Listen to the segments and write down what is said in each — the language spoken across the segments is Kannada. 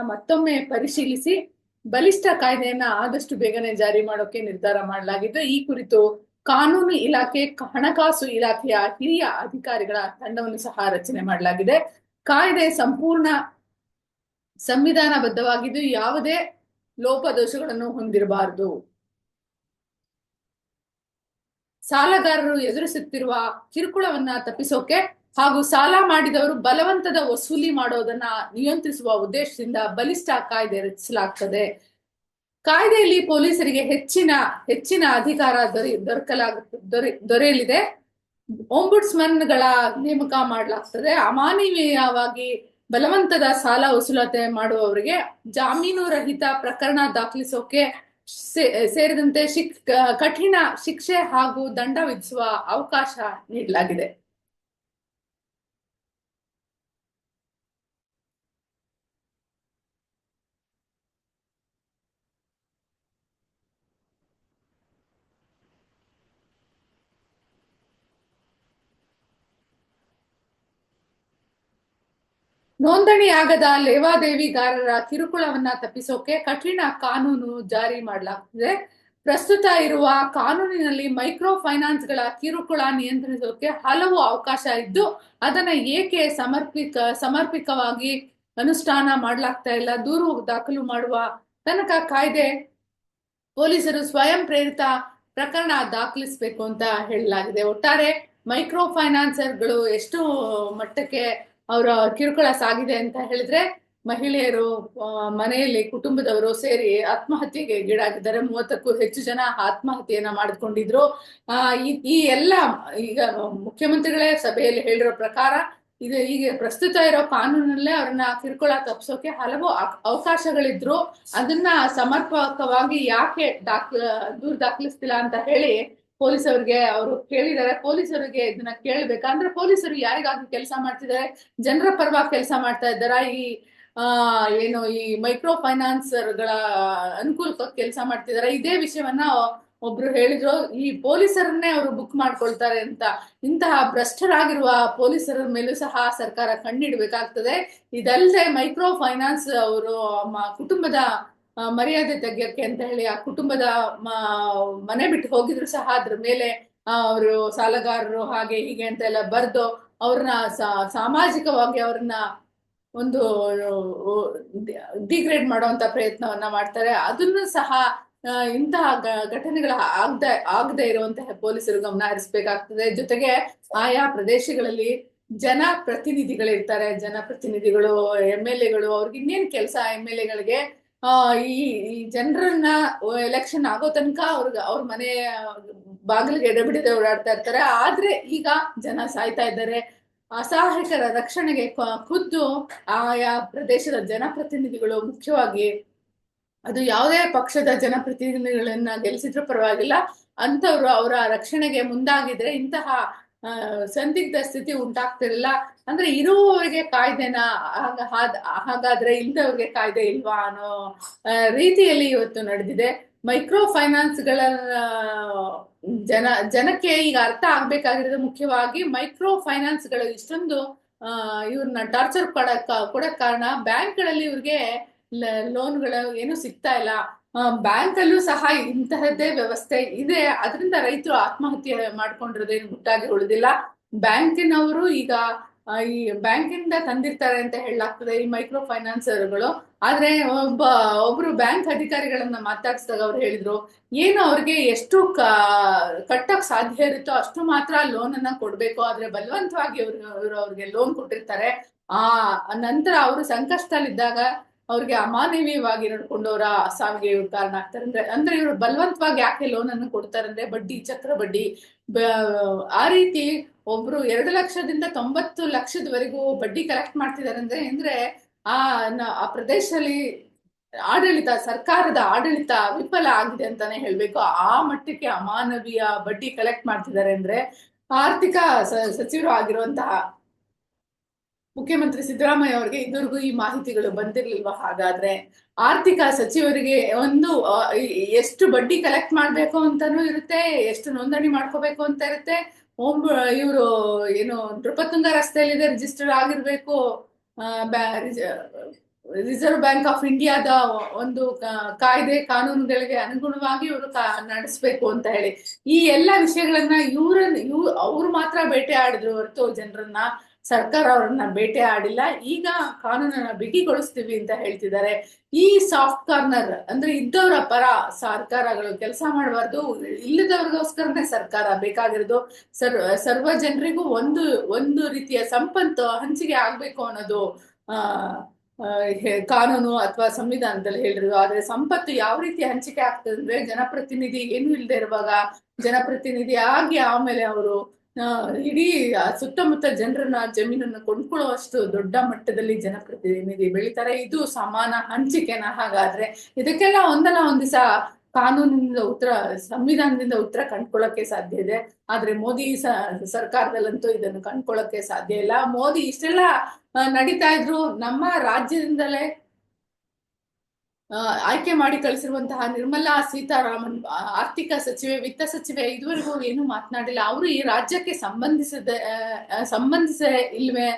ಮತ್ತೊಮ್ಮೆ ಪರಿಶೀಲಿಸಿ ಬಲಿಷ್ಠ ಕಾಯ್ದೆಯನ್ನ ಆದಷ್ಟು ಬೇಗನೆ ಜಾರಿ ಮಾಡೋಕೆ ನಿರ್ಧಾರ ಮಾಡಲಾಗಿದ್ದು, ಈ ಕುರಿತು ಕಾನೂನು ಇಲಾಖೆ, ಹಣಕಾಸು ಇಲಾಖೆಯ ಹಿರಿಯ ಅಧಿಕಾರಿಗಳ ತಂಡವನ್ನು ಸಹ ರಚನೆ ಮಾಡಲಾಗಿದೆ. ಕಾಯ್ದೆ ಸಂಪೂರ್ಣ ಸಂವಿಧಾನಬದ್ಧವಾಗಿದ್ದು, ಯಾವುದೇ ಲೋಪದೋಷಗಳನ್ನು ಹೊಂದಿರಬಾರದು. ಸಾಲಗಾರರು ಎದುರಿಸುತ್ತಿರುವ ಕಿರುಕುಳವನ್ನ ತಪ್ಪಿಸೋಕೆ ಹಾಗೂ ಸಾಲ ಮಾಡಿದವರು ಬಲವಂತದ ವಸೂಲಿ ಮಾಡೋದನ್ನ ನಿಯಂತ್ರಿಸುವ ಉದ್ದೇಶದಿಂದ ಬಲಿಷ್ಠ ಕಾಯ್ದೆ ರಚಿಸಲಾಗ್ತದೆ. ಕಾಯ್ದೆಯಲ್ಲಿ ಪೊಲೀಸರಿಗೆ ಹೆಚ್ಚಿನ ಹೆಚ್ಚಿನ ಅಧಿಕಾರ ದೊರೆ, ದೊರಕಲಾಗ, ದೊರೆ, ದೊರೆಯಲಿದೆ. ಗಳ ನೇಮಕ ಮಾಡಲಾಗ್ತದೆ. ಅಮಾನವೀಯವಾಗಿ ಬಲವಂತದ ಸಾಲ ವಸೂಲತೆ ಮಾಡುವವರಿಗೆ ಜಾಮೀನು ರಹಿತ ಪ್ರಕರಣ ದಾಖಲಿಸೋಕೆ ಸೇರಿದಂತೆ ಶಿಕ್, ಕಠಿಣ ಶಿಕ್ಷೆ ಹಾಗೂ ದಂಡ ವಿಧಿಸುವ ಅವಕಾಶ ನೀಡಲಾಗಿದೆ. ನೋಂದಣಿಯಾಗದ ಲೇವಾದೇವಿಗಾರರ ಕಿರುಕುಳವನ್ನ ತಪ್ಪಿಸೋಕೆ ಕಠಿಣ ಕಾನೂನು ಜಾರಿ ಮಾಡಲಾಗ್ತಿದೆ. ಪ್ರಸ್ತುತ ಇರುವ ಕಾನೂನಿನಲ್ಲಿ ಮೈಕ್ರೋ ಫೈನಾನ್ಸ್ಗಳ ಕಿರುಕುಳ ನಿಯಂತ್ರಿಸೋಕೆ ಹಲವು ಅವಕಾಶ ಇದ್ದು, ಅದನ್ನ ಏಕೆ ಸಮರ್ಪಿಕ, ಸಮರ್ಪಕವಾಗಿ ಅನುಷ್ಠಾನ ಮಾಡಲಾಗ್ತಾ ಇಲ್ಲ, ದೂರು ದಾಖಲು ಮಾಡುವ ತನಕ ಕಾಯ್ದೆ ಪೊಲೀಸರು ಸ್ವಯಂ ಪ್ರೇರಿತ ಪ್ರಕರಣ ದಾಖಲಿಸಬೇಕು ಅಂತ ಹೇಳಲಾಗಿದೆ. ಒಟ್ಟಾರೆ ಮೈಕ್ರೋ ಫೈನಾನ್ಸರ್ಗಳು ಎಷ್ಟು ಮಟ್ಟಕ್ಕೆ ಅವರ ಕಿರುಕುಳ ಸಾಗಿದೆ ಅಂತ ಹೇಳಿದ್ರೆ ಮಹಿಳೆಯರು ಮನೆಯಲ್ಲಿ ಕುಟುಂಬದವರು ಸೇರಿ ಆತ್ಮಹತ್ಯೆಗೆ ಗೀಡಾಗಿದ್ದಾರೆ ಮೂವತ್ತಕ್ಕೂ ಹೆಚ್ಚು ಜನ ಆತ್ಮಹತ್ಯೆಯನ್ನ ಮಾಡಿಕೊಂಡಿದ್ರು. ಆ, ಈ ಈ ಎಲ್ಲ, ಈಗ ಮುಖ್ಯಮಂತ್ರಿಗಳೇ ಸಭೆಯಲ್ಲಿ ಹೇಳಿರೋ ಪ್ರಕಾರ ಇದು ಈಗ ಪ್ರಸ್ತುತ ಇರೋ ಕಾನೂನಲ್ಲೇ ಅವ್ರನ್ನ ಕಿರುಕುಳ ತಪ್ಪಿಸೋಕೆ ಹಲವು ಅವಕಾಶಗಳಿದ್ರು. ಅದನ್ನ ಸಮರ್ಪಕವಾಗಿ ಯಾಕೆ ದಾಖಲ ದೂರು ದಾಖಲಿಸ್ತಿಲ್ಲ ಅಂತ ಹೇಳಿ ಪೊಲೀಸರಿಗೆ ಅವರು ಕೇಳಿದ್ದಾರೆ. ಪೊಲೀಸರಿಗೆ ಇದನ್ನ ಕೇಳ್ಬೇಕಂದ್ರೆ ಪೊಲೀಸರು ಯಾರಿಗಾಗಿ ಕೆಲಸ ಮಾಡ್ತಿದ್ದಾರೆ? ಜನರ ಪರವಾಗಿ ಕೆಲಸ ಮಾಡ್ತಾ ಇದ್ದಾರಾ? ಈ, ಆ, ಏನು ಈ ಮೈಕ್ರೋ ಫೈನಾನ್ಸರ್ಗಳ ಅನುಕೂಲಕ್ಕೆ ಕೆಲಸ ಮಾಡ್ತಿದಾರೆ ಇದೇ ವಿಷಯವನ್ನ ಒಬ್ರು ಹೇಳಿದ್ರು. ಈ ಪೊಲೀಸರನ್ನೇ ಅವರು ಬುಕ್ ಮಾಡ್ಕೊಳ್ತಾರೆ ಅಂತ. ಇಂತಹ ಭ್ರಷ್ಟರಾಗಿರುವ ಪೊಲೀಸರ ಮೇಲೂ ಸಹ ಸರ್ಕಾರ ಕಣ್ಣಿಡ್ಬೇಕಾಗ್ತದೆ. ಇದಲ್ಲದೆ ಮೈಕ್ರೋ ಫೈನಾನ್ಸ್ ಅವರು ಕುಟುಂಬದ ಮರ್ಯಾದೆ ತೆಗಿಯಕ್ಕೆ ಅಂತ ಹೇಳಿ ಆ ಕುಟುಂಬದ ಮನೆ ಬಿಟ್ಟು ಹೋಗಿದ್ರು ಸಹ ಅದ್ರ ಮೇಲೆ ಅವರು ಸಾಲಗಾರರು ಹಾಗೆ ಹೀಗೆ ಅಂತ ಎಲ್ಲ ಬರೆದು ಅವ್ರನ್ನ ಸಾಮಾಜಿಕವಾಗಿ ಅವ್ರನ್ನ ಒಂದು ಡಿಗ್ರೇಡ್ ಮಾಡುವಂತ ಪ್ರಯತ್ನವನ್ನ ಮಾಡ್ತಾರೆ. ಅದನ್ನು ಸಹ ಇಂತಹ ಘಟನೆಗಳು ಆಗದೆ ಆಗದೆ ಇರುವಂತಹ ಪೊಲೀಸರು ಗಮನ ಹರಿಸಬೇಕಾಗ್ತದೆ. ಜೊತೆಗೆ ಆಯಾ ಪ್ರದೇಶಗಳಲ್ಲಿ ಜನ ಪ್ರತಿನಿಧಿಗಳಿರ್ತಾರೆ. ಜನಪ್ರತಿನಿಧಿಗಳು ಎಂ ಎಲ್ ಎಗಳು, ಅವ್ರಿಗೆ ಇನ್ನೇನು ಕೆಲಸ ಎಂ ಎಲ್ ಎಗಳಿಗೆ ಈ ಈ ಜನರನ್ನ ಎಲೆಕ್ಷನ್ ಆಗೋ ತನಕ ಅವ್ರಿಗೆ ಅವ್ರ ಮನೆ, ಬಾಗಿಲಿಗೆ ಎಡೆಬಿಡದೆ ಓಡಾಡ್ತಾ ಇರ್ತಾರೆ. ಆದ್ರೆ ಈಗ ಜನ ಸಾಯ್ತಾ ಇದ್ದಾರೆ. ಅಸಹಾಯಕರ ರಕ್ಷಣೆಗೆ ಖುದ್ದು ಆಯಾ ಪ್ರದೇಶದ ಜನಪ್ರತಿನಿಧಿಗಳು ಮುಖ್ಯವಾಗಿ ಅದು ಯಾವುದೇ ಪಕ್ಷದ ಜನಪ್ರತಿನಿಧಿಗಳನ್ನ ಗೆಲ್ಸಿದ್ರು ಪರವಾಗಿಲ್ಲ. ಅಂತವ್ರು ಅವರ ರಕ್ಷಣೆಗೆ ಮುಂದಾಗಿದ್ರೆ ಇಂತಹ ಸಂದಿಗ್ಧ ಸ್ಥಿತಿ ಉಂಟಾಗ್ತಿರಲಿಲ್ಲ. ಅಂದ್ರೆ ಇರುವವರಿಗೆ ಕಾಯ್ದೆನ ಹಾಗಾದ್ರೆ ಇಲ್ದವ್ರಿಗೆ ಕಾಯ್ದೆ ಇಲ್ವಾ ಅನ್ನೋ ರೀತಿಯಲ್ಲಿ ಇವತ್ತು ನಡೆದಿದೆ. ಮೈಕ್ರೋ ಫೈನಾನ್ಸ್ಗಳ ಜನ, ಜನಕ್ಕೆ ಈಗ ಅರ್ಥ ಆಗ್ಬೇಕಾಗಿರೋದು ಮುಖ್ಯವಾಗಿ ಮೈಕ್ರೋ ಫೈನಾನ್ಸ್ಗಳು ಇಷ್ಟೊಂದು ಇವ್ರನ್ನ ಟಾರ್ಚರ್ ಕೊಡಕ್ ಕೊಡಕ್ ಕಾರಣ ಬ್ಯಾಂಕ್ಗಳಲ್ಲಿ ಇವ್ರಿಗೆ ಲೋನ್ಗಳು ಏನು ಸಿಗ್ತಾ ಇಲ್ಲ. ಬ್ಯಾಂಕ್ ಅಲ್ಲೂ ಸಹ ಇಂತಹದ್ದೇ ವ್ಯವಸ್ಥೆ ಇದೆ. ಅದರಿಂದ ರೈತರು ಆತ್ಮಹತ್ಯೆ ಮಾಡ್ಕೊಂಡಿರೋದೇನು ಮುಟ್ಟಾಗಿ ಉಳಿದಿಲ್ಲ. ಬ್ಯಾಂಕಿನವರು ಈಗ ಈ ಬ್ಯಾಂಕಿಂದ ತಂದಿರ್ತಾರೆ ಅಂತ ಹೇಳಲಾಗ್ತದೆ, ಈ ಮೈಕ್ರೋ ಫೈನಾನ್ಸರ್ಗಳು ಆದ್ರೆ ಒಬ್ಬ, ಒಬ್ರು ಬ್ಯಾಂಕ್ ಅಧಿಕಾರಿಗಳನ್ನ ಮಾತಾಡ್ಸಿದಾಗ ಅವ್ರು ಹೇಳಿದ್ರು, ಏನು ಅವ್ರಿಗೆ ಎಷ್ಟು ಕಟ್ಟಕ್ ಸಾಧ್ಯ ಇರುತ್ತೋ ಅಷ್ಟು ಮಾತ್ರ ಲೋನ್ ಅನ್ನ ಕೊಡ್ಬೇಕು. ಆದ್ರೆ ಬಲವಂತವಾಗಿ ಅವ್ರು ಅವ್ರಿಗೆ ಲೋನ್ ಕೊಟ್ಟಿರ್ತಾರೆ. ಆ, ನಂತರ ಅವರು ಸಂಕಷ್ಟದಲ್ಲಿದ್ದಾಗ ಅವ್ರಿಗೆ ಅಮಾನವೀಯವಾಗಿ ನಡ್ಕೊಂಡವರ ಸಾವಿಗೆ ಇವ್ರು ಕಾರಣ ಆಗ್ತಾರೆ. ಅಂದ್ರೆ ಅಂದ್ರೆ ಇವ್ರು ಬಲವಂತವಾಗಿ ಯಾಕೆ ಲೋನ್ ಅನ್ನು ಕೊಡ್ತಾರೆ ಅಂದ್ರೆ ಬಡ್ಡಿ, ಚಕ್ರ ಬಡ್ಡಿ. ಆ ರೀತಿ ಒಬ್ರು ಎರಡು ಲಕ್ಷದಿಂದ ತೊಂಬತ್ತು ಲಕ್ಷದವರೆಗೂ ಬಡ್ಡಿ ಕಲೆಕ್ಟ್ ಮಾಡ್ತಿದ್ದಾರೆ ಅಂದ್ರೆ ಅಂದ್ರೆ ಆ ಆ ಪ್ರದೇಶದಲ್ಲಿ ಆಡಳಿತ, ಸರ್ಕಾರದ ಆಡಳಿತ ವಿಫಲ ಆಗಿದೆ ಅಂತಾನೆ ಹೇಳ್ಬೇಕು. ಆ ಮಟ್ಟಕ್ಕೆ ಅಮಾನವೀಯ ಬಡ್ಡಿ ಕಲೆಕ್ಟ್ ಮಾಡ್ತಿದ್ದಾರೆ ಅಂದ್ರೆ ಆರ್ಥಿಕ ಸಚಿವರು ಆಗಿರುವಂತಹ ಮುಖ್ಯಮಂತ್ರಿ ಸಿದ್ದರಾಮಯ್ಯ ಅವರಿಗೆ ಇದುವರೆಗೂ ಈ ಮಾಹಿತಿಗಳು ಬಂದಿರ್ಲಿಲ್ವಾ? ಹಾಗಾದ್ರೆ ಆರ್ಥಿಕ ಸಚಿವರಿಗೆ ಒಂದು ಎಷ್ಟು ಬಡ್ಡಿ ಕಲೆಕ್ಟ್ ಮಾಡ್ಬೇಕು ಅಂತಾನೂ ಇರುತ್ತೆ, ಎಷ್ಟು ನೋಂದಣಿ ಮಾಡ್ಕೋಬೇಕು ಅಂತ ಇರುತ್ತೆ. ಹೋಮ್, ಇವರು ಏನು, ನೃಪತುಂಗ ರಸ್ತೆಯಲ್ಲಿದೆ ರಿಜಿಸ್ಟರ್ ಆಗಿರ್ಬೇಕು. ರಿಸರ್ವ್ ಬ್ಯಾಂಕ್ ಆಫ್ ಇಂಡಿಯಾದ ಒಂದು ಕಾಯ್ದೆ, ಕಾನೂನುಗಳಿಗೆ ಅನುಗುಣವಾಗಿ ಇವರು ನಡೆಸಬೇಕು ಅಂತ ಹೇಳಿ. ಈ ಎಲ್ಲ ವಿಷಯಗಳನ್ನ ಇವರನ್ನ ಇವ್ ಅವ್ರು ಮಾತ್ರ ಬೇಟೆ ಆಡಿದ್ರು ಹೊರತು ಜನರನ್ನ ಸರ್ಕಾರ ಅವ್ರನ್ನ ಬೇಟೆ ಆಡಿಲ್ಲ. ಈಗ ಕಾನೂನನ್ನ ಬಿಗಿಗೊಳಿಸ್ತೀವಿ ಅಂತ ಹೇಳ್ತಿದ್ದಾರೆ. ಈ ಸಾಫ್ಟ್ ಕಾರ್ನರ್ ಅಂದ್ರೆ ಇದ್ದವರ ಪರ ಸರ್ಕಾರಗಳು ಕೆಲಸ ಮಾಡಬಾರ್ದು. ಇಲ್ಲದವ್ರಿಗೋಸ್ಕರನೇ ಸರ್ಕಾರ ಬೇಕಾಗಿರೋದು. ಸರ್ವ ಸರ್ವ ಜನರಿಗೂ ಒಂದು ಒಂದು ರೀತಿಯ ಸಂಪತ್ತು ಹಂಚಿಕೆ ಆಗ್ಬೇಕು ಅನ್ನೋದು ಕಾನೂನು ಅಥವಾ ಸಂವಿಧಾನದಲ್ಲಿ ಹೇಳಿರೋದು. ಆದ್ರೆ ಸಂಪತ್ತು ಯಾವ ರೀತಿ ಹಂಚಿಕೆ ಆಗ್ತದೆ ಅಂದ್ರೆ ಜನಪ್ರತಿನಿಧಿ ಏನು ಇಲ್ಲದೆ ಇರುವಾಗ ಜನಪ್ರತಿನಿಧಿ ಆಗಿ ಆಮೇಲೆ ಅವರು ಇಡೀ ಸುತ್ತಮುತ್ತ ಜನರನ್ನ, ಜಮೀನನ್ನ ಕೊಂಡ್ಕೊಳ್ಳುವಷ್ಟು ದೊಡ್ಡ ಮಟ್ಟದಲ್ಲಿ ಜನಪ್ರತಿನಿಧಿ ಬೆಳಿತಾರೆ. ಇದು ಸಮಾನ ಹಂಚಿಕೆನ? ಹಾಗಾದ್ರೆ ಇದಕ್ಕೆಲ್ಲ ಒಂದಲ್ಲ ಒಂದ್ ದಿವಸ ಕಾನೂನಿನಿಂದ ಉತ್ತರ, ಸಂವಿಧಾನದಿಂದ ಉತ್ತರ ಕಂಡ್ಕೊಳ್ಳಕ್ಕೆ ಸಾಧ್ಯ ಇದೆ. ಆದ್ರೆ ಮೋದಿ ಸರ್ಕಾರದಲ್ಲಂತೂ ಇದನ್ನು ಕಂಡ್ಕೊಳ್ಳಕ್ಕೆ ಸಾಧ್ಯ ಇಲ್ಲ. ಮೋದಿ ಇಷ್ಟೆಲ್ಲ ನಡೀತಾ ಇದ್ರು ನಮ್ಮ ರಾಜ್ಯದಿಂದಲೇ ಆಯ್ಕೆ ಮಾಡಿ ಕಳಿಸಿರುವಂತಹ ನಿರ್ಮಲಾ ಸೀತಾರಾಮನ್ ಆರ್ಥಿಕ ಸಚಿವೆ, ವಿತ್ತ ಸಚಿವೆ ಇದುವರೆಗೂ ಏನು ಮಾತನಾಡಿಲ್ಲ. ಅವರು ಈ ರಾಜ್ಯಕ್ಕೆ ಸಂಬಂಧಿಸಿದ ಸಂಬಂಧಿಸ ಇಲ್ವೇ?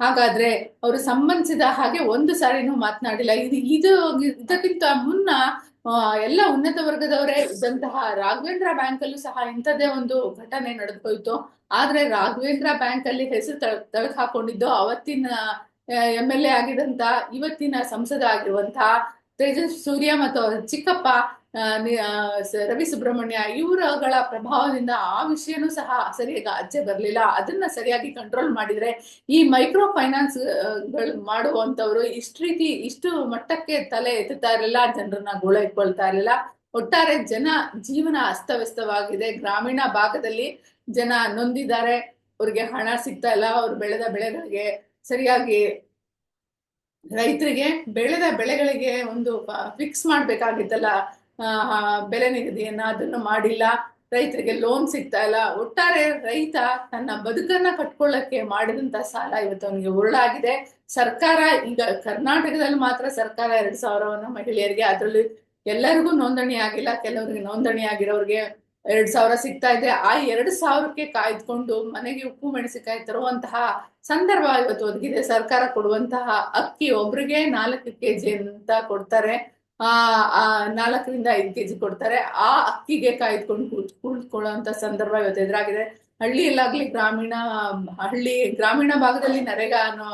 ಹಾಗಾದ್ರೆ ಅವರು ಸಂಬಂಧಿಸಿದ ಹಾಗೆ ಒಂದು ಸಾರಿನೂ ಮಾತನಾಡಿಲ್ಲ. ಇದು ಇದು, ಇದಕ್ಕಿಂತ ಮುನ್ನ ಎಲ್ಲ ಉನ್ನತ ವರ್ಗದವರೇ ಇದ್ದಂತಹ ರಾಘವೇಂದ್ರ ಬ್ಯಾಂಕ್ ಅಲ್ಲೂ ಸಹ ಇಂಥದ್ದೇ ಒಂದು ಘಟನೆ ನಡೆದುಕೊಯ್ತು ಆದ್ರೆ ರಾಘವೇಂದ್ರ ಬ್ಯಾಂಕ್ ಅಲ್ಲಿ ಹೆಸರು ತೆಗೆದು ಹಾಕೊಂಡಿದ್ದು ಅವತ್ತಿನ ಎಂ ಎಲ್ ಎ ಆಗಿದಂತ ಇವತ್ತಿನ ಸಂಸದ ಆಗಿರುವಂತಹ ತೇಜಸ್ ಸೂರ್ಯ ಮತ್ತು ಚಿಕ್ಕಪ್ಪ ರವಿ ಸುಬ್ರಹ್ಮಣ್ಯ ಇವರುಗಳ ಪ್ರಭಾವದಿಂದ ಆ ವಿಷಯನೂ ಸಹ ಸರಿಯಾಗಿ ಆಚೆ ಬರಲಿಲ್ಲ. ಅದನ್ನ ಸರಿಯಾಗಿ ಕಂಟ್ರೋಲ್ ಮಾಡಿದ್ರೆ ಈ ಮೈಕ್ರೋ ಫೈನಾನ್ಸ್ಗಳು ಮಾಡುವಂತವ್ರು ಇಷ್ಟ ರೀತಿ ಇಷ್ಟು ಮಟ್ಟಕ್ಕೆ ತಲೆ ಎತ್ತುತ್ತಾ ಇರಲಿಲ್ಲ, ಜನರನ್ನ ಗೋಳೈಕೊಳ್ತಾ ಇರಲಿಲ್ಲ. ಒಟ್ಟಾರೆ ಜನ ಜೀವನ ಅಸ್ತವ್ಯಸ್ತವಾಗಿದೆ. ಗ್ರಾಮೀಣ ಭಾಗದಲ್ಲಿ ಜನ ನೊಂದಿದ್ದಾರೆ. ಅವ್ರಿಗೆ ಹಣ ಸಿಗ್ತಾ ಇಲ್ಲ. ಅವ್ರು ಬೆಳೆದ ಬೆಳೆಗಳಿಗೆ ಸರಿಯಾಗಿ ರೈತರಿಗೆ ಬೆಳೆದ ಬೆಳೆಗಳಿಗೆ ಒಂದು ಫಿಕ್ಸ್ ಆ, ಬೆಲೆ ನಿಗದಿಯನ್ನ ಅದನ್ನು ಮಾಡಿಲ್ಲ ರೈತರಿಗೆ ಲೋನ್ ಸಿಗ್ತಾ ಇಲ್ಲ. ಒಟ್ಟಾರೆ ರೈತ ತನ್ನ ಬದುಕನ್ನ ಕಟ್ಕೊಳ್ಳಕ್ಕೆ ಮಾಡಿದಂತ ಸಾಲ ಇವತ್ತು ಅವನಿಗೆ ಉರುಳಾಗಿದೆ. ಸರ್ಕಾರ ಈಗ ಕರ್ನಾಟಕದಲ್ಲಿ ಮಾತ್ರ ಸರ್ಕಾರ ಎರಡ್ ಸಾವಿರವನ್ನು ಮಹಿಳೆಯರಿಗೆ ಅದರಲ್ಲಿ ಎಲ್ಲರಿಗೂ ನೋಂದಣಿ ಆಗಿಲ್ಲ ಕೆಲವರಿಗೆ ನೋಂದಣಿ ಆಗಿರೋರಿಗೆ ಎರಡ್ ಸಾವಿರ ಸಿಗ್ತಾ ಇದೆ. ಆ ಎರಡು ಸಾವಿರಕ್ಕೆ ಕಾಯ್ದುಕೊಂಡು ಮನೆಗೆ ಉಪ್ಪು, ಮೆಣಸಿನಕಾಯಿ ತರುವಂತಹ ಸಂದರ್ಭ ಇವತ್ತು ಒದಗಿದೆ. ಸರ್ಕಾರ ಕೊಡುವಂತಹ ಅಕ್ಕಿ ಒಬ್ರಿಗೆ ನಾಲ್ಕು ಕೆಜಿ ಅಂತ ಕೊಡ್ತಾರೆ. ಆ ನಾಲ್ಕರಿಂದ ಐದು ಕೆಜಿ ಕೊಡ್ತಾರೆ. ಆ ಅಕ್ಕಿಗೆ ಕಾಯ್ದುಕೊಂಡು ಕುಳಿತುಕೊಳ್ಳುವಂತ ಸಂದರ್ಭ ಇವತ್ತು ಎದುರಾಗಿದೆ. ಹಳ್ಳಿಯಲ್ಲಾಗ್ಲಿ ಗ್ರಾಮೀಣ, ಹಳ್ಳಿ, ಗ್ರಾಮೀಣ ಭಾಗದಲ್ಲಿ ನರೇಗಾ ಅನ್ನೋ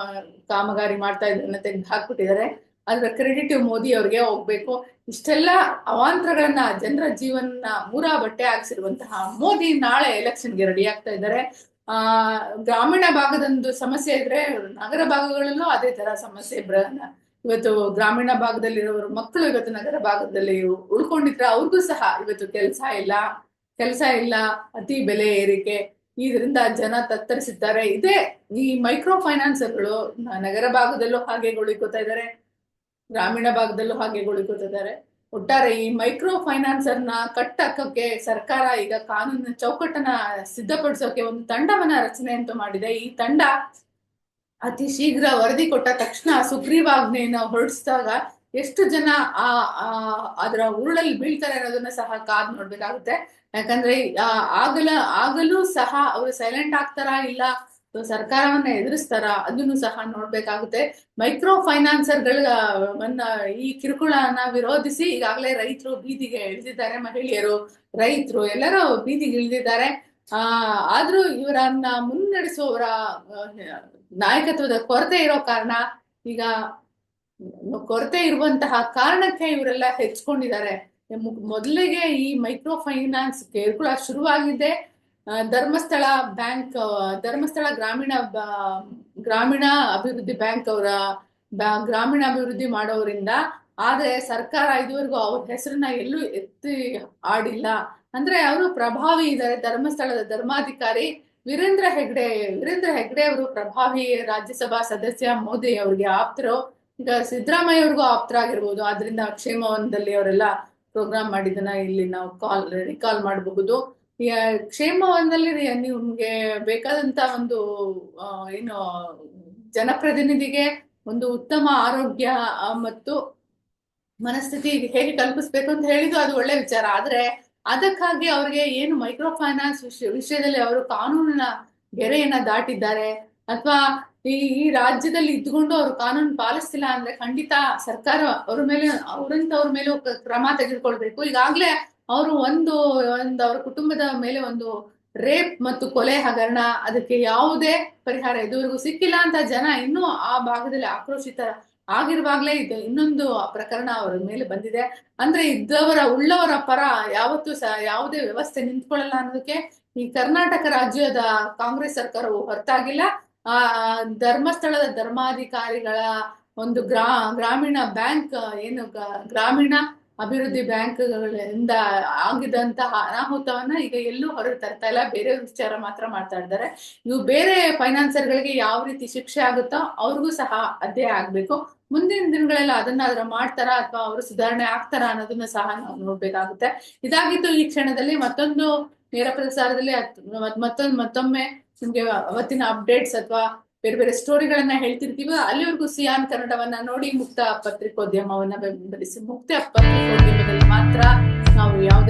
ಕಾಮಗಾರಿ ಮಾಡ್ತಾ ಇದ್ರನ್ನ ತೆಗೆದು ಹಾಕ್ಬಿಟ್ಟಿದ್ದಾರೆ. ಅದ್ರ ಕ್ರೆಡಿಟ್ ಮೋದಿ ಅವ್ರಿಗೆ ಹೋಗ್ಬೇಕು. ಇಷ್ಟೆಲ್ಲ ಅವಾಂತರಗಳನ್ನ ಜನರ ಜೀವನ ಮೂರ ಬಟ್ಟೆ ಹಾಕ್ಸಿರುವಂತಹ ಮೋದಿ ನಾಳೆ ಎಲೆಕ್ಷನ್ಗೆ ರೆಡಿ ಆಗ್ತಾ ಇದ್ದಾರೆ. ಆ, ಗ್ರಾಮೀಣ ಭಾಗದೊಂದು ಸಮಸ್ಯೆ ಇದ್ರೆ ನಗರ ಭಾಗಗಳಲ್ಲೂ ಅದೇ ತರ ಸಮಸ್ಯೆ ಇವತ್ತು ಗ್ರಾಮೀಣ ಭಾಗದಲ್ಲಿರೋರು ಮಕ್ಕಳು ಇವತ್ತು ನಗರ ಭಾಗದಲ್ಲಿ ಉಳ್ಕೊಂಡಿದ್ರೆ ಅವ್ರಿಗೂ ಸಹ ಇವತ್ತು ಕೆಲಸ ಇಲ್ಲ. ಕೆಲಸ ಇಲ್ಲ, ಅತಿ ಬೆಲೆ ಏರಿಕೆ. ಇದರಿಂದ ಜನ ತತ್ತರಿಸಿದ್ದಾರೆ. ಇದೇ ಈ ಮೈಕ್ರೋ ಫೈನಾನ್ಸರ್ಗಳು ನಗರ ಭಾಗದಲ್ಲೂ ಹಾಗೆ ಗೊಳಿಕೋತಾ ಇದ್ದಾರೆ. ಗ್ರಾಮೀಣ ಭಾಗದಲ್ಲೂ ಹಾಗೆ ಗುಳಿಕೊತಿದ್ದಾರೆ ಒಟ್ಟಾರೆ ಈ ಮೈಕ್ರೋ ಫೈನಾನ್ಸರ್ನ ಕಟ್ಟಾಕಕ್ಕೆ ಸರ್ಕಾರ ಈಗ ಕಾನೂನಿನ ಚೌಕಟ್ಟನ್ನ ಸಿದ್ಧಪಡಿಸೋಕೆ ಒಂದು ತಂಡವನ್ನ ರಚನೆ ಅಂತ ಮಾಡಿದೆ. ಈ ತಂಡ ಅತಿ ಶೀಘ್ರ ವರದಿ ಕೊಟ್ಟ ತಕ್ಷಣ ಸುಗ್ರೀವಾಜ್ಞೆಯನ್ನು ಹೊರಡಿಸಿದಾಗ ಎಷ್ಟು ಜನ ಆ ಅದರ ಉರುಳಲ್ಲಿ ಬೀಳ್ತಾರೆ ಅನ್ನೋದನ್ನ ಸಹ ಕಾದ್ ನೋಡ್ಬೇಕಾಗುತ್ತೆ. ಯಾಕಂದ್ರೆ ಆಗಲ, ಆಗಲೂ ಸಹ ಅವರು ಸೈಲೆಂಟ್ ಆಗ್ತಾರಾ ಇಲ್ಲ? ಸರ್ಕಾರವನ್ನ ಎದುರಿಸ್ತಾರ, ಅದನ್ನು ಸಹ ನೋಡ್ಬೇಕಾಗುತ್ತೆ. ಮೈಕ್ರೋ ಫೈನಾನ್ಸರ್ಗಳ ಈ ಕಿರುಕುಳನ ವಿರೋಧಿಸಿ ಈಗಾಗಲೇ ರೈತರು ಬೀದಿಗೆ ಇಳಿದಿದ್ದಾರೆ, ಮಹಿಳೆಯರು, ರೈತರು ಎಲ್ಲರೂ ಬೀದಿಗೆ ಇಳಿದಿದ್ದಾರೆ. ಆ, ಆದ್ರೂ ಇವರನ್ನ ಮುನ್ನಡೆಸುವವರ ನಾಯಕತ್ವದ ಕೊರತೆ ಇರೋ ಕಾರಣ ಈಗ ಕೊರತೆ ಇರುವಂತಹ ಕಾರಣಕ್ಕೆ ಇವರೆಲ್ಲ ಹೆಚ್ಕೊಂಡಿದ್ದಾರೆ. ಮೊದಲಿಗೆ ಈ ಮೈಕ್ರೋ ಫೈನಾನ್ಸ್ ಕಿರುಕುಳ ಶುರುವಾಗಿದೆ. ಧರ್ಮಸ್ಥಳ ಬ್ಯಾಂಕ್ ಧರ್ಮಸ್ಥಳ ಗ್ರಾಮೀಣ ಗ್ರಾಮೀಣ ಅಭಿವೃದ್ಧಿ ಬ್ಯಾಂಕ್ ಅವರ ಗ್ರಾಮೀಣ ಅಭಿವೃದ್ಧಿ ಮಾಡೋರಿಂದ ಆದ್ರೆ ಸರ್ಕಾರ ಇದುವರೆಗೂ ಅವ್ರ ಹೆಸರನ್ನ ಎಲ್ಲೂ ಎತ್ತಿ ಆಡಿಲ್ಲ. ಅಂದ್ರೆ ಅವರು ಪ್ರಭಾವಿ ಇದ್ದಾರೆ ಧರ್ಮಸ್ಥಳದ ಧರ್ಮಾಧಿಕಾರಿ ವೀರೇಂದ್ರ ಹೆಗ್ಡೆ ವೀರೇಂದ್ರ ಹೆಗ್ಡೆ ಅವರು ಪ್ರಭಾವಿ ರಾಜ್ಯಸಭಾ ಸದಸ್ಯ, ಮೋದಿ ಅವ್ರಿಗೆ ಆಪ್ತರು. ಈಗ ಸಿದ್ದರಾಮಯ್ಯ ಅವ್ರಿಗೂ ಆಪ್ತರಾಗಿರ್ಬೋದು. ಆದ್ರಿಂದ ಕ್ಷೇಮವನದಲ್ಲಿ ಅವರೆಲ್ಲ ಪ್ರೋಗ್ರಾಮ್ ಮಾಡಿದ್ದನ್ನ ಇಲ್ಲಿ ನಾವು ಕಾಲ್ ರಿಕಾಲ್ ಮಾಡಬಹುದು. ಈ ಕ್ಷೇಮವನದಲ್ಲಿ ನಿಮ್ಗೆ ಬೇಕಾದಂತ ಒಂದು ಏನು, ಜನಪ್ರತಿನಿಧಿಗೆ ಒಂದು ಉತ್ತಮ ಆರೋಗ್ಯ ಮತ್ತು ಮನಸ್ಥಿತಿ ಹೇಗೆ ಕಲ್ಪಿಸ್ಬೇಕು ಅಂತ ಹೇಳಿದ್ರು ಅದು ಒಳ್ಳೆ ವಿಚಾರ. ಆದ್ರೆ ಅದಕ್ಕಾಗಿ ಅವ್ರಿಗೆ ಏನು ಮೈಕ್ರೋ ಫೈನಾನ್ಸ್ ವಿಷಯದಲ್ಲಿ ಅವರು ಕಾನೂನಿನ ಗೆರೆಯನ್ನ ದಾಟಿದ್ದಾರೆ, ಅಥವಾ ಈ ಈ ರಾಜ್ಯದಲ್ಲಿ ಇದ್ಕೊಂಡು ಅವರು ಕಾನೂನು ಪಾಲಿಸ್ತಿಲ್ಲ ಅಂದ್ರೆ ಖಂಡಿತ ಸರ್ಕಾರ ಅವ್ರ ಮೇಲೆ, ಅವರಂತವ್ರ ಮೇಲೂ ಕ- ಕ್ರಮ ತೆಗೆದುಕೊಳ್ಬೇಕು. ಈಗಾಗ್ಲೇ ಅವರು ಒಂದು ಒಂದು ಅವ್ರ ಕುಟುಂಬದ ಮೇಲೆ ಒಂದು ರೇಪ್ ಮತ್ತು ಕೊಲೆ ಹಗರಣ, ಅದಕ್ಕೆ ಯಾವುದೇ ಪರಿಹಾರ ಇದುವರೆಗೂ ಸಿಕ್ಕಿಲ್ಲ ಅಂತ ಜನ ಇನ್ನೂ ಆ ಭಾಗದಲ್ಲಿ ಆಕ್ರೋಶಿತ ಆಗಿರುವಾಗ್ಲೇ ಇದು. ಇನ್ನೊಂದು ಪ್ರಕರಣ ಅವರ ಮೇಲೆ ಬಂದಿದೆ. ಅಂದ್ರೆ ಇದ್ದವರ, ಉಳ್ಳವರ ಪರ ಯಾವತ್ತೂ ಸಹ ಯಾವುದೇ ವ್ಯವಸ್ಥೆ ನಿಂತ್ಕೊಳ್ಳಲ್ಲ ಅನ್ನೋದಕ್ಕೆ ಈ ಕರ್ನಾಟಕ ರಾಜ್ಯದ ಕಾಂಗ್ರೆಸ್ ಸರ್ಕಾರವು ಹೊರತಾಗಿಲ್ಲ. ಆ, ಧರ್ಮಸ್ಥಳದ ಧರ್ಮಾಧಿಕಾರಿಗಳ ಒಂದು ಗ್ರಾ, ಗ್ರಾಮೀಣ ಬ್ಯಾಂಕ್, ಏನು, ಗ್ರಾಮೀಣ ಅಭಿವೃದ್ಧಿ ಬ್ಯಾಂಕ್ಗಳಿಂದ ಆಗಿದಂತಹ ಅನಾಹುತವನ್ನ ಈಗ ಎಲ್ಲೂ ಹೊರಗೆ ತರ್ತಾ ಇಲ್ಲ. ಬೇರೆ ವಿಚಾರ ಮಾತ್ರ ಮಾಡ್ತಾ ಇದ್ದಾರೆ. ಇವು ಬೇರೆ ಫೈನಾನ್ಸರ್ಗಳಿಗೆ ಯಾವ ರೀತಿ ಶಿಕ್ಷೆ ಆಗುತ್ತೋ ಅವ್ರಿಗೂ ಸಹ ಅದೇ ಆಗ್ಬೇಕು. ಮುಂದಿನ ದಿನಗಳೆಲ್ಲ ಅದ್ರ ಮಾಡ್ತಾರಾ ಅಥವಾ ಅವರು ಸುಧಾರಣೆ ಆಗ್ತಾರಾ ಅನ್ನೋದನ್ನ ಸಹ ನಾವು ನೋಡ್ಬೇಕಾಗುತ್ತೆ. ಇದಾಗಿತ್ತು ಈ ಕ್ಷಣದಲ್ಲಿ ಮತ್ತೊಂದು ನೇರ ಪ್ರಸಾರದಲ್ಲಿ ಮತ್ತೊಂದು ಮತ್ತೊಮ್ಮೆ ನಿಮ್ಗೆ ಅವತ್ತಿನ ಅಪ್ಡೇಟ್ಸ್ ಅಥವಾ ಬೇರೆ ಬೇರೆ ಸ್ಟೋರಿಗಳನ್ನ ಹೇಳ್ತಿರ್ತೀವಿ, ಅಲ್ಲಿವರೆಗೂ ಸಿಯಾನ್ ಕನ್ನಡವನ್ನ ನೋಡಿ ಮುಕ್ತ ಪತ್ರಿಕೋದ್ಯಮವನ್ನ ಬೆಂಬಲಿಸಿ, ಮುಕ್ತ ಪತ್ರಿಕೋದ್ಯಮದಲ್ಲಿ ಮಾತ್ರ ನಾವು ಯಾವುದೇ